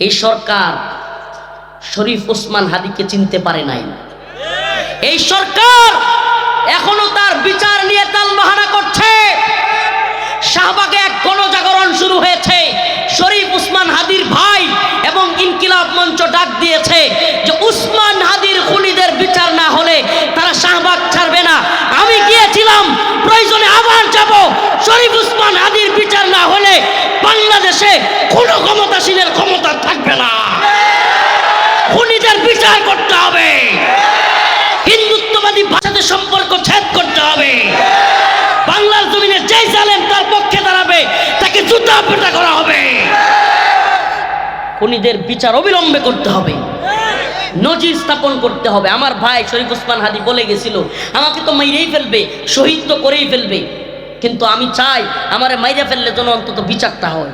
এই সরকার শরীফ ওসমান হাদিকে চিনতে পারে নাই। এই সরকার এখনও তার বিচার নিয়ে তালবাহানা করছে শাহবাগে এক গণজাগরণ শুরু হয়েছে। শরীফ উসমান হাদির ভাই এবং ইনকিলাব মঞ্চ ডাক দিয়েছে যে উসমান হাদির খুনিদের বিচার না হলে তারা শাহবাগ ছাড়বে না। আমি গিয়েছিলাম, প্রয়োজনে আবার যাব। শরীফ উসমান হাদির বিচার না হলে বাংলাদেশে কোনো ক্ষমতাসীনের ক্ষমতা থাকবে না। খুনিদের বিচার করতে হবে। হিন্দুত্ববাদী ভাষাতে সম্পর্ক ছেদ করতে হবে বাংলার জমিনে যে জালেম তার পক্ষে দাঁড়াবে তাকে জুতা পেটা করা হবে খুনিদের বিচার অবিলম্বে করতে হবে। নজির স্থাপন করতে হবে। আমার ভাই শরীফ ওসমান হাদি বলে গেছিল, আমাকে তো মাইরেই ফেলবে, শহীদ তো করেই ফেলবে। কিন্তু আমি চাই আমারে মাইরে ফেললে যেন অন্তত বিচারটা হয়।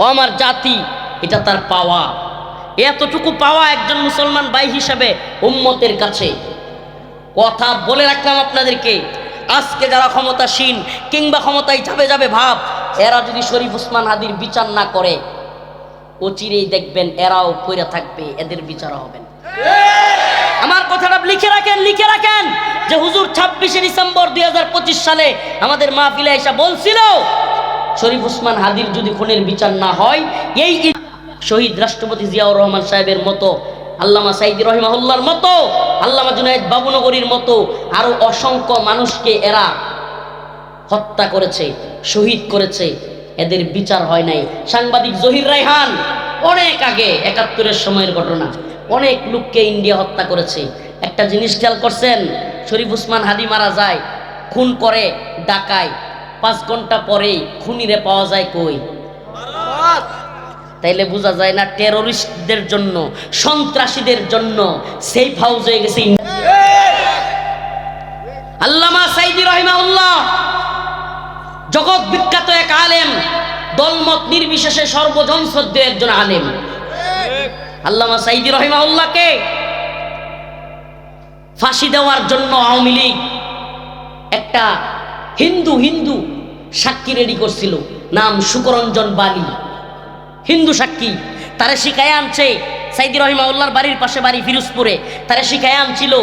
ও আমার জাতি, এটা তার পাওয়া। এতটুকু পাওয়া একজন মুসলমান ভাই হিসাবে উম্মতের কাছে। কথা বলে রাখলাম আপনাদেরকে, আজকে যারা ক্ষমতাসীন কিংবা ক্ষমতায় যাবে যাবে ভাব, এরা যদি শরীফ উসমান হাদির বিচার না করে অচিরেই দেখবেন এরাও পইরা থাকবে, এদের বিচার হবে না। আমার কথাটা লিখে রাখেন লিখে রাখেন যে হুজুর ছাব্বিশে ডিসেম্বর দুই হাজার পঁচিশ সালে আমাদের মাহফিলে এসে বলছিল, শরীফ ওসমান হাদির যদি খুনের বিচার না হয়, এই শহীদ রাষ্ট্রপতি জিয়াউর রহমান সাহেবের মতো, আল্লামা সাইদি রহিমাহুল্লার মতো, আল্লামা জুনায়দ বাবুনগরীর মতো আরও অসংখ্য মানুষকে এরা হত্যা করেছে, শহীদ করেছে এদের বিচার হয় নাই। সাংবাদিক জহির রায়হান, অনেক আগে, একাত্তরের সময়ের ঘটনা। অনেক লোককে ইন্ডিয়া হত্যা করেছে। একটা জিনিস খেয়াল করছেন, শরীফ উসমান হাদি মারা যায়, খুন করে ডাকায় পাঁচ ঘণ্টা পরেই খুনিরে পাওয়া যায় কই? তাইলে বোঝা যায় না টেরোরিস্টদের জন্য, সন্ত্রাসীদের জন্য সেফ হাউস হয়ে গেছে আল্লামা সাইদি রহিমাউল্লাহ জগৎ বিখ্যাত এক আলেম, দলমত নির্বিশেষে সর্বজন শ্রদ্ধ একজন আলেম। আল্লামা সাইদি রহিমাউল্লাহকে ফাঁসি দেওয়ার জন্য আওয়ামী লীগ একটা হিন্দু হিন্দু সাক্ষী রেডি করছিল, নাম সুকরঞ্জন বালি। হিন্দু সাক্ষী, তারে শিখায় আনছে সাইদি রহিমাউল্লাহর বাড়ির পাশে বাড়ি ফিরোজপুরে। তারে শিখায় আনছিল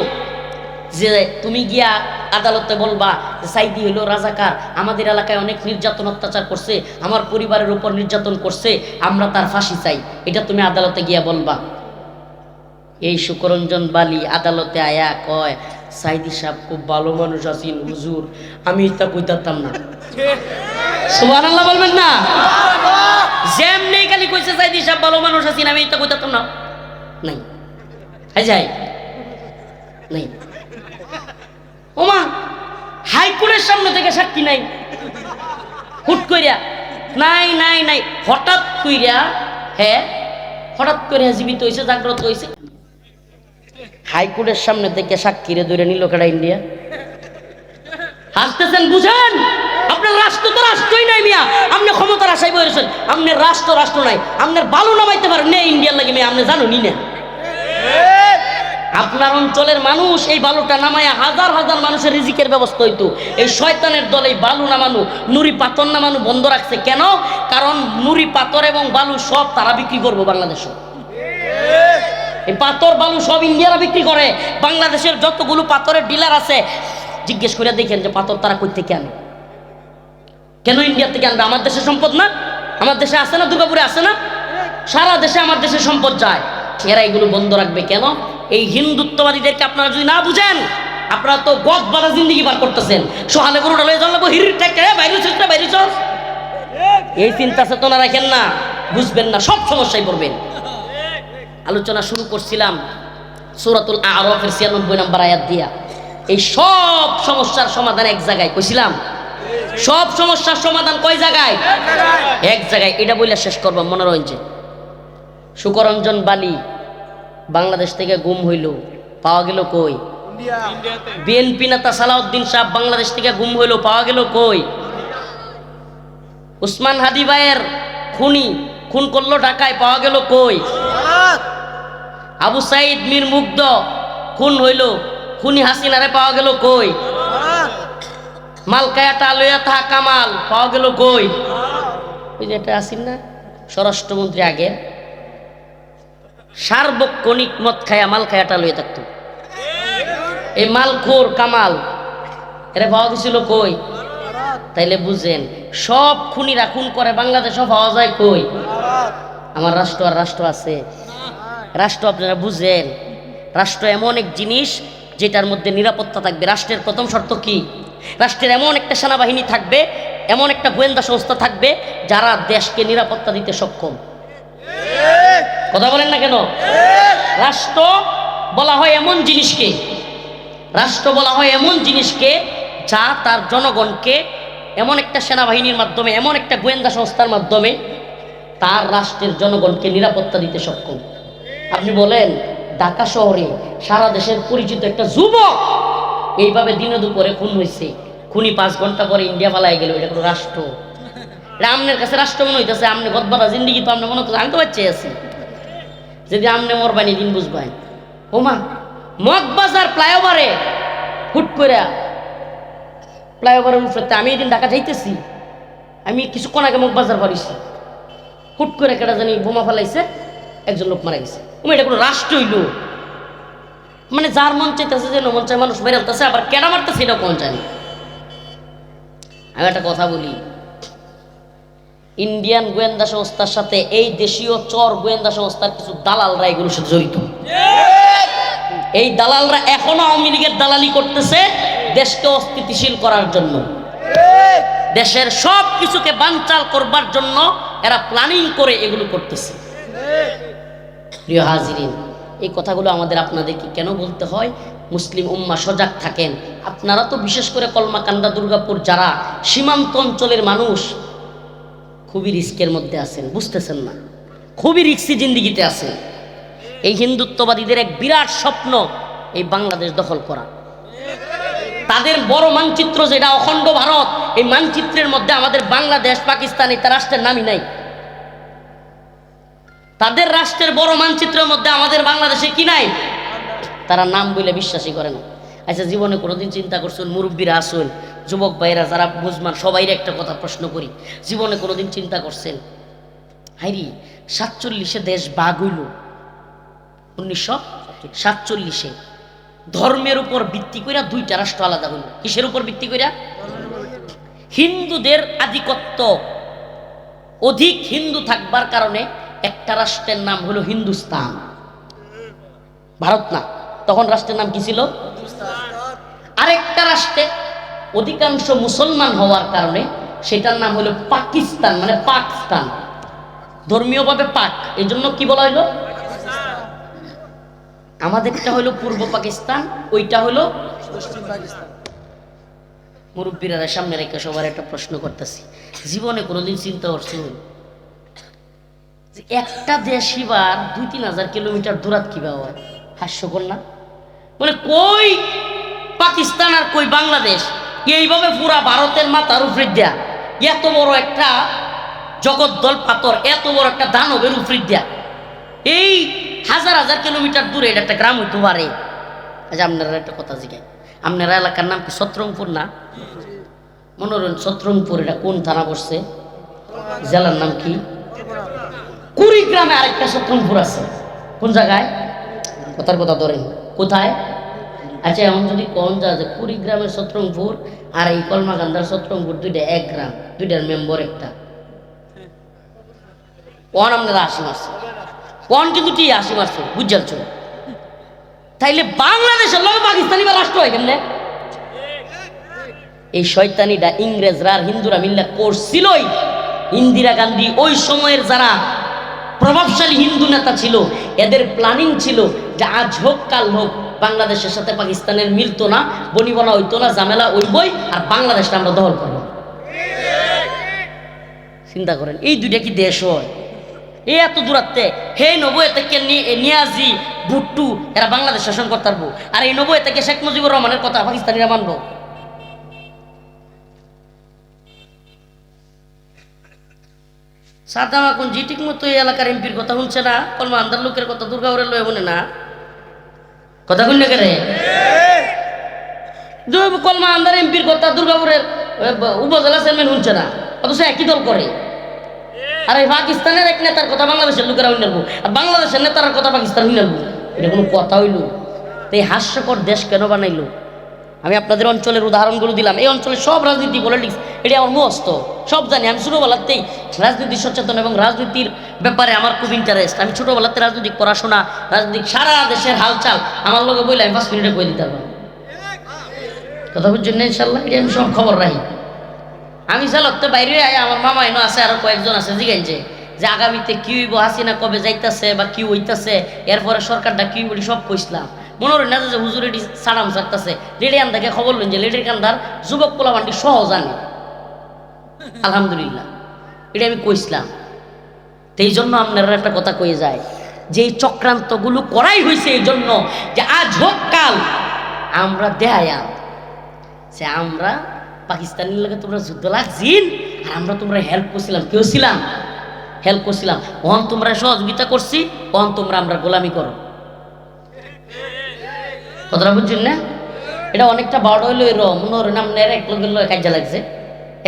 যে তুমি গিয়া আদালতে বলবা যে, সাইদি হইল রাজাকার, আমাদের এলাকায় অনেক নির্যাতন অত্যাচার করছে, আমার পরিবারের উপর নির্যাতন করছে, আমরা তার ফাঁসি চাই। এটা তুমি আদালতে গিয়া বলবা। এই সুকরঞ্জন বালি আদালতে আয়া কয়, সাইদি সাহেব খুব ভালো মানুষ আছেন, হুজুর। আমি তা কইতাম না। সুবহানাল্লাহ বলবেন না? যেমনি খালি কইছে সাইদি সাহেব ভালো মানুষ আছেন, আমি তা কইতাম না। নাই। যাই নাই। ওমা হাইকোর্টের সামনে থেকে সাক্ষী নাই। হুট কইরা, নাই নাই নাই, হঠাৎ কইরা হ্যাঁ হঠাৎ করে জীবিত হয়েছে জাগ্রত হয়েছে হাইকোর্টের সামনে থেকে সাক্ষীরে ধরে নিল কেডা ইন্ডিয়া? হাসতেছেন, বুঝেন? আপনার রাষ্ট্র তো রাষ্ট্রই নাই মিয়া। আপনি ক্ষমতার আশাই বলেছেন আপনার রাষ্ট্র রাষ্ট্র নাই। আপনার বালু নামাইতে পারেন। নে, ইন্ডিয়ার লাগে, মেয়ে, আপনি জানো নি, না। আপনার অঞ্চলের মানুষ এই বালুটা নামায় হাজার হাজার মানুষের রিজিকের ব্যবস্থা হইতো। এই শয়তানের দল এই বালু নামানো নুরি পাথর নামানো বন্ধ রাখছে। কেন? কারণ নুরি পাথর এবং বালু সব তারা বিক্রি করব বাংলাদেশে। এই পাথর, বালু সব ইন্ডিয়ারা বিক্রি করে। বাংলাদেশের যতগুলো পাথরের ডিলার আছে, জিজ্ঞেস করে দেখেন যে পাথর তারা কই থেকে আনে? কেন ইন্ডিয়া থেকে আনবে? আমার দেশের সম্পদ না? আমার দেশে আছে না? দুর্গাপুরে আছে না? সারা দেশে আমার দেশের সম্পদ যায়। এরা এগুলো বন্ধ রাখবে কেন? হিন্দুত্ববাদীদেরকে আপনারা যদি না বুঝেন আপনারা তো গদ বাধা জিন্দিগি বার করতেছেন। সোহালে গরুটা লয়ে জানলাম হির বাইরে চলতে বাইরে চল। এই চিন্তা চেতনা রাখেন না বুঝবেন না সব সমস্যায় পড়বেন। আলোচনা শুরু করছিলাম সুরাতুল আরফের ছিয়ানব্বই নম্বর আয়াত দিয়া। এই সব সমস্যার সমাধান এক জায়গায় কইছিলাম। সব সমস্যার সমাধান কয় জায়গায়? এক জায়গায়। এটা বইলে শেষ করব মনে রয়েছে সুকরঞ্জন বালি বাংলাদেশ থেকে গুম হইল। পাওয়া গেল কই? বিএনপি নেতা সালাউদ্দিন সাহ বাংলাদেশ থেকে গুম হইল পাওয়া গেল কই? উসমান হাদি ভাইয়ের খুনি খুন করল ঢাকায় পাওয়া গেল কই? আবু সাইদ মীর মুগ্ধ খুন হইল খুনি হাসিনারে পাওয়া গেল কই? মালকায়াটা লইয়া থাকা কামাল পাওয়া গেল কই? ওই যে এটা আসিন না স্বরাষ্ট্রমন্ত্রী আগের সার্বক্ষণিক মদ খায়া মাল খায়াটা লয়ে থাকতো। এই মালখোর কামাল, এরা পাওয়া গেছিল কই? তাইলে বুঝেন, সব খুনিরা খুন করে বাংলাদেশও পাওয়া যায় কই? আমার রাষ্ট্র আর রাষ্ট্র আছে। রাষ্ট্র আপনারা বুঝেন, রাষ্ট্র এমন এক জিনিস যেটার মধ্যে নিরাপত্তা থাকবে। রাষ্ট্রের প্রথম শর্ত কি? রাষ্ট্রের এমন একটা সেনাবাহিনী থাকবে, এমন একটা গোয়েন্দা সংস্থা থাকবে যারা দেশকে নিরাপত্তা দিতে সক্ষম। কথা বলেন না কেন? রাষ্ট্র বলা হয় এমন জিনিসকে, রাষ্ট্র বলা হয় এমন জিনিসকে যা তার জনগণকে এমন একটা সেনাবাহিনীর মাধ্যমে, এমন একটা গোয়েন্দা সংস্থার মাধ্যমে তার রাষ্ট্রের জনগণকে নিরাপত্তা দিতে সক্ষম। আপনি বলেন, ঢাকা শহরে সারা দেশের পরিচিত একটা যুবক এইভাবে দিনে দুপুরে খুন হয়েছে। খুনি পাঁচ ঘণ্টা পরে ইন্ডিয়া পালাই গেল, এটা কোনো রাষ্ট্র। এটা আমনের কাছে রাষ্ট্র মনে হইতেছে, আমনে গদবারা জিন্দিগি তো আপনি মনে হচ্ছে আমি তো বাচ্চা আছি। যদি আমনে মরবানি দিন বুঝবাই। ওমা মগবাজার ফ্লাইওভারে হুট করে ফ্লাইওভারের উপরে আমি এদিন ঢাকা যাইতেছি, আমি কিছুক্ষণ আগে মগবাজার পারিছি হুট করে কেটা জানি বোমা ফেলাইছে, একজন লোক মারা গেছে। ওমা এটা কোনো রাষ্ট্র হইল? মানে যার মন চাইতেছে যে মন চাই মানুষ মেরে ফেলতেছে, আবার কেনা মারতেছে এটা কোন জানি। আমি একটা কথা বলি ইন্ডিয়ান গোয়েন্দা সংস্থার সাথে এই দেশীয় চর গোয়েন্দা সংস্থার কিছু দালালরা এগুলোর সাথে জড়িত। এই দালালরা এখনও আওয়ামী লীগের দালালি করতেছে দেশকে অস্থিতিশীল করার জন্য। দেশের সব কিছুকে বানচাল করবার জন্য এরা প্ল্যানিং করে এগুলো করতেছে। প্রিয় হাজিরিন, এই কথাগুলো আমাদের আপনাদেরকে কেন বলতে হয়? মুসলিম উম্মা সজাগ থাকেন। আপনারা তো বিশেষ করে কলমাকান্দা, দুর্গাপুর যারা সীমান্ত অঞ্চলের মানুষ খুবই রিস্কের মধ্যে আছেন, বুঝতেছেন না? খুবই রিক্সি জিন্দিগিতে আছেন। এই হিন্দুত্ববাদীদের এক বিরাট স্বপ্ন এই বাংলাদেশ দখল করা। তাদের বড় মানচিত্র যেটা অখণ্ড ভারত, এই মানচিত্রের মধ্যে আমাদের বাংলাদেশ, পাকিস্তান এটা রাষ্ট্রের নামই নাই। তাদের রাষ্ট্রের বড় মানচিত্রের মধ্যে আমাদের বাংলাদেশে কি নাই? তারা নাম বলে বিশ্বাসই করে না। আচ্ছা জীবনে কোনোদিন চিন্তা করছেন, মুরব্বীরা আসুন যুবক ভাইরা যারা বুঝমান সবাইরে একটা কথা প্রশ্ন করি। জীবনে কোনোদিন চিন্তা করছেন হাইরি সাতচল্লিশে দেশ বাঘ হইল। উনিশশো সাতচল্লিশে। ধর্মের উপর ভিত্তি কইরা দুইটা রাষ্ট্র আলাদা হইল। কিসের উপর ভিত্তি কইরা? হিন্দুদের আধিপত্য। অধিক হিন্দু থাকবার কারণে একটা রাষ্ট্রের নাম হলো হিন্দুস্তান। ভারত না তখন রাষ্ট্রের নাম কি ছিল? আরেকটা রাষ্ট্রে অধিকাংশ মুসলমান হওয়ার কারণে সেটার নাম হলো পাকিস্তান মানে পাকিস্তান। ধর্মীয়ভাবে পাক এই জন্য কি বলা হলো? আমাদেরটা হলো পূর্ব পাকিস্তান, ওইটা হলো মুরব্বীরা সামনে রেখে সবার একটা প্রশ্ন করতেছি। জীবনে কোনোদিন চিন্তা করছ একটা দেশ এবার দুই তিন হাজার কিলোমিটার দূরাত কীভাবে হয়, হাস্যকর না? মানে কই পাকিস্তান আর কই বাংলাদেশ? এইভাবে পুরা ভারতের মাথার উপরে দেয়া এত বড় একটা জগদ্দল পাথর, এত বড় একটা দানবের উপরে দেয়া। এই হাজার হাজার কিলোমিটার দূরে এটা একটা গ্রাম হইতে পারে। আচ্ছা আপনারা একটা কথা জিজ্ঞাসা আপনারা এলাকার নাম কি সত্রংপুর না? মনোরঞ্জন সত্রংপুর এটা কোন থানা বসছে? জেলার নাম কি? কুড়িগ্রামে আরেকটা সত্রংপুর আছে। কোন জায়গায়? কথার কথা ধরেন। কোথায়? আচ্ছা এমন যদি কম যা যে কুড়িগ্রামের সত্রংপুর আর এই কলমাকান্দার সত্রংপুর দুইটা এক গ্রাম, দুইটার মেম্বর একটা। ওয়ান আপনারা আশি মারছে? ওয়ান কিন্তু টি আশি মারছে বুঝছালছ তাইলে বাংলাদেশের লোক পাকিস্তানি বা রাষ্ট্র হয় কেমনে? এই শয়তানিটা ইংরেজরা আর হিন্দুরা মিল্লা করছিলই। ইন্দিরা গান্ধী ওই সময়ের যারা প্রভাবশালী হিন্দু নেতা ছিল, এদের প্ল্যানিং ছিল যে আজ হোক, কাল হোক বাংলাদেশের সাথে পাকিস্তানের মিলতো না, বনিবনা হইতো না, ঝামেলা ওইবই আর বাংলাদেশটা আমরা দখল করব। চিন্তা করেন, এই দুইটা কি দেশ হয়? এই এত দূরাত্তে হে নবয়ে থেকে নিয়াজি, ভুট্টু, এরা বাংলাদেশ শাসন করতে পারব আর এই নবয়ে থেকে শেখ মুজিবুর রহমানের কথা পাকিস্তানিরা মানবো সাদাম এখন জি ঠিক মতো এই এলাকার এমপির কথা শুনছে না, কলমা আন্দার লোকের কথা দুর্গাপুরে লয়ে বলে না। কথা শুনলে কেরে দুই কলমা আন্দার এমপির কথা দুর্গাপুরের উপজেলা চেয়ারম্যান শুনছে না অথচ একই দল করে। আর এই পাকিস্তানের এক নেতার কথা বাংলাদেশের লোকেরা হইল আর বাংলাদেশের নেতার কথা পাকিস্তান হইল এটা কোনো কথা হইল। তো এই হাস্যকর দেশ কেন বানাইলো? আমি আপনাদের অঞ্চলের উদাহরণগুলো দিলাম। এই অঞ্চলের সব রাজনীতি পলিটিক্স এটা আমার মস্ত সব জানি। আমি ছোটোবেলাতেই রাজনীতি, সচেতন এবং রাজনীতির ব্যাপারে আমার খুব ইন্টারেস্ট আমি ছোটোবেলাতে রাজনৈতিক পড়াশোনা, রাজনৈতিক সারা দেশের হালচাল আমার লোকে বইলে আমি পাঁচ মিনিটে কই দিতে পারব। কথা বুঝছেন না ইনশাল্লাহ? এটা আমি সব খবর রাখি। আমি চালকতে বাইরে আয়, আমার মামা এনো আছে, আরও কয়েকজন আছে, জিগাইছে যে আগামীতে কি হইব, হাসিনা কবে যাইতাছে বা কি হইতাছে, এরপরে সরকারটা কি বলি সব কইসলাম মনে হয় না যে হুজুর এটি সালাম সারতাছে লেডি আন্দাকে খবর লইন যে লেডির কান্দার যুবক পোলাবান্ডি সহ জানে আলহামদুলিল্লাহ। এটা আমি কইসলাম এই জন্য আপনারা একটা কথা কয়ে যায়, যে এই চক্রান্তগুলো করাই হয়েছে এই জন্য যে আজ হোক কাল আমরা দেয়াম যে আমরা পাকিস্তানের লোকে তোমরা যুদ্ধ লাগছিন আর আমরা তোমরা হেল্প করছিলাম। কেউ ছিলাম? হেল্প করছিলাম। ওহন তোমরা সহযোগিতা করছি, ওহন তোমরা আমরা গোলামি করো। কথাটা বুঝছেন না? এটা অনেকটা বড় হইল এর মনোর নামনের এক লোকের লোক কাজে লাগছে।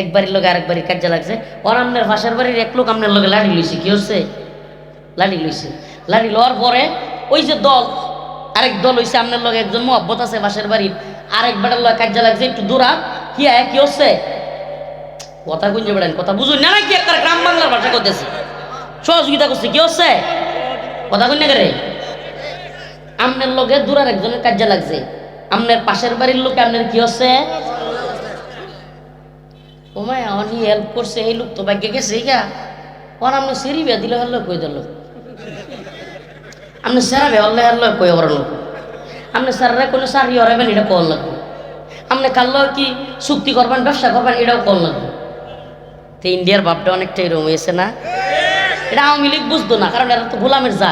একবারের লোক আরেকবারের কাজে লাগছে। ওর আমনের ভাষার বাড়ির এক লোক আমনের লোকে লাড়ি লইছে, কি হচ্ছে? লাড়ি লইছে। লাড়ি লওয়ার পরে ওই যে দল, আরেক দল হইছে, আমনের লোক একজন মহব্বত আছে বাসের বাড়ির আরেক বেটার লোক কাজে লাগছে, একটু দূরা কি আয়, কি হচ্ছে? কথা গুঞ্জে বেড়ান কথা বুঝুন, না নাকি একটা গ্রাম বাংলার ভাষা করতেছে সহযোগিতা করছে, কি হচ্ছে? কথা গুঞ্জে করে আমনের লোকে দূরার একজনের কাজে লাগছে। আমনের পাশের বাড়ির লোকে আমনের কি হচ্ছে? ওমায় অনি হেল্প করছে, এই লোক তো ভাগ্য গেছে গা। ওর আপনি সেরি বিয়া দিলে হল্লো কই দিল? আপনি সেরা বিয়া হল্লে হল্লো কই ওর লোক? আপনি স্যাররা কোনো সারি হরাবেন, এটা কল লাগবে আপনি কাল্লো কি চুক্তি করবেন, ব্যবসা করবেন, এটাও কল লাগবে তো ইন্ডিয়ার ভাবটা অনেকটা এরকম হয়েছে না? এটা আওয়ামী লীগ বুঝতো না, কারণ এরা তো গোলামের যা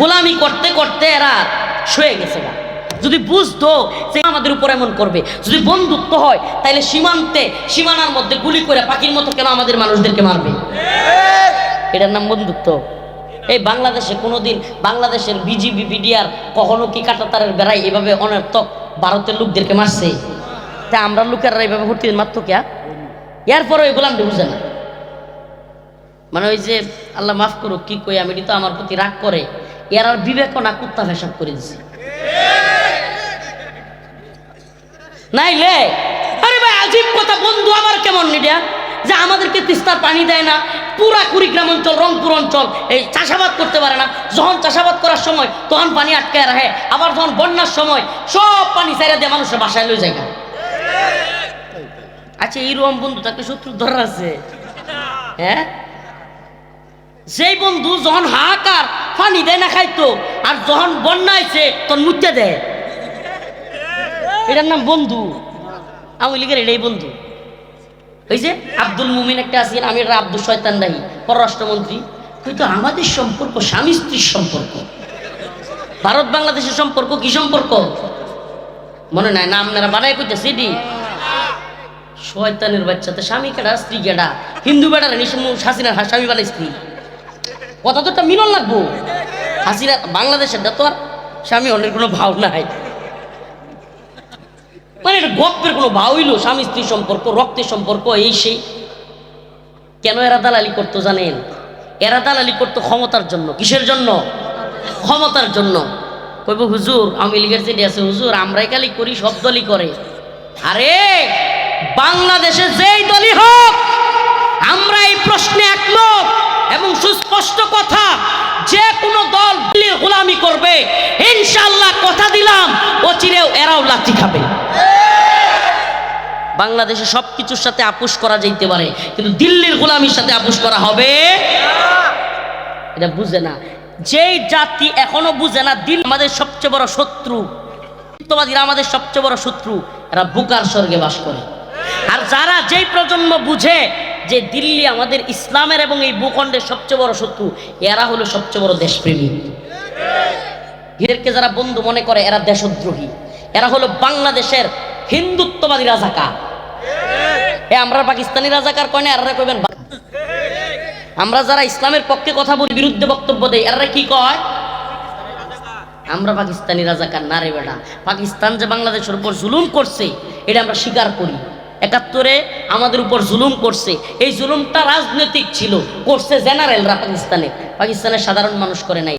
গোলামি করতে করতে এরা শুয়ে গেছে গা। যদি বুঝতো যে আমাদের উপর এমন করবে, যদি বন্ধুত্ব হয় তাহলে সীমান্তে, সীমানার মধ্যে গুলি করে পাখির মতো কেন আমাদের মানুষদেরকে মারবে? এটার নাম বন্ধুত্ব। এই বাংলাদেশে কোনোদিন বাংলাদেশের বিজিবি, বিডিআর কখনো কি কাটাতারের বেড়াই এভাবে অনর্থক ভারতের লোকদেরকে মারছে? তা আমরা লোকেরা এইভাবে ভর্তি মারতো কে এরপরে ওই গোলামটি বুঝে না। মানে ওই যে, আল্লাহ মাফ করুক, কি কই, আমি তো আমার প্রতি রাগ করে এর আর বিবেক না কুত্তা ফেসাব করে দিছে। নাইলে? আরে ভাই, আজীব কথা, বন্ধু আমার কেমন নিডিয়া যে আমাদেরকে তিস্তার পানি দেয় না, পুরা কুড়িগ্রাম অঞ্চল, রংপুর অঞ্চল, এই চাষাবাদ করতে পারে না। যখন চাষাবাদ করার সময়, তখন পানি আটকায় রাখে। আবার যখন বন্যার সময়, সব পানি চাইরা দিয়ে মানুষের বাসায় লই যায় আচ্ছা এইরকম বন্ধু তাকে শত্রু ধরা আছে। হ্যাঁ? সেই বন্ধু যখন হাহাকার, পানি দেয় না, খাইতো। আর যখন বন্যা আইছে, তখন মুতে দেয়। এটার নাম বন্ধু। আওয়ামী লীগের এটাই বন্ধু। যে আব্দুল মুমিন একটা আছেন আমি এটা আব্দুল শয়তান রাহি পররাষ্ট্রমন্ত্রী। কিন্তু আমাদের সম্পর্ক, স্বামী স্ত্রীর সম্পর্ক। ভারত বাংলাদেশের সম্পর্ক, কি সম্পর্ক? মনে নাই, না আপনারা বানাই কইতেছে এটি? শয়তানের বাচ্চাতে স্বামী কেডা, স্ত্রী কেডা? হিন্দু বেড়ার নিশামু হাসিনার স্বামী বালা স্ত্রী। কথা তো একটা মিলন লাগবো। হাসিনা বাংলাদেশের তো আর স্বামী অনেক কোনো ভাব নাই। মানে এটা গপ্পের কোনো ভাব হইল, স্বামী, স্ত্রী সম্পর্ক, রক্তের সম্পর্ক, এই সেই। কেন এরা দালালি করতো জানেন? এরা দালালি করতো ক্ষমতার জন্য। কিসের জন্য? ক্ষমতার জন্য। কইব, হুজুর, আওয়ামী লীগের যেটি আছে, হুজুর, আমরাই খালি করি, সব দলই করে। আরে, বাংলাদেশে যেই দলই হোক, আমরা এই প্রশ্নে একমত এবং সুস্পষ্ট কথা, যে কোনো দল গোলামি করবে। ইনশাল্লাহ কথা দিলাম ও চিরেও এরাও লাঠি খাবে। বাংলাদেশে সব কিছুর সাথে আপোষ করা যাইতে পারে, কিন্তু দিল্লির গোলামির সাথে আপোষ করা হবে এটা বুঝে না। যেই জাতি এখনও বুঝে না, দিল আমাদের সবচেয়ে বড় শত্রু, সত্যবাদীরা আমাদের সবচেয়ে বড় শত্রু, এরা বুকার স্বর্গে বাস করে। আর যারা যেই প্রজন্ম বুঝে যে দিল্লি আমাদের ইসলামের এবং এই ভূখণ্ডের সবচেয়ে বড় শত্রু, এরা হলো সবচেয়ে বড় দেশপ্রেমী। এদেরকে যারা বন্ধু মনে করে, এরা দেশদ্রোহী। এরা হলো বাংলাদেশের হিন্দুত্ববাদী রাজাকার। আমরা পাকিস্তানি রাজাকার কয় না? এরা কইবেন আমরা যারা ইসলামের পক্ষে কথা বলি, বিরুদ্ধে বক্তব্য দেই এরা কি কয়? আমরা পাকিস্তানি রাজাকার না রে বেটা। পাকিস্তান যে বাংলাদেশের উপর জুলুম করছে, এটা আমরা স্বীকার করি। একাত্তরে আমাদের উপর জুলুম করছে। এই জুলুমটা রাজনৈতিক ছিল, করছে জেনারেলরা পাকিস্তানে। পাকিস্তানের সাধারণ মানুষ করে নাই।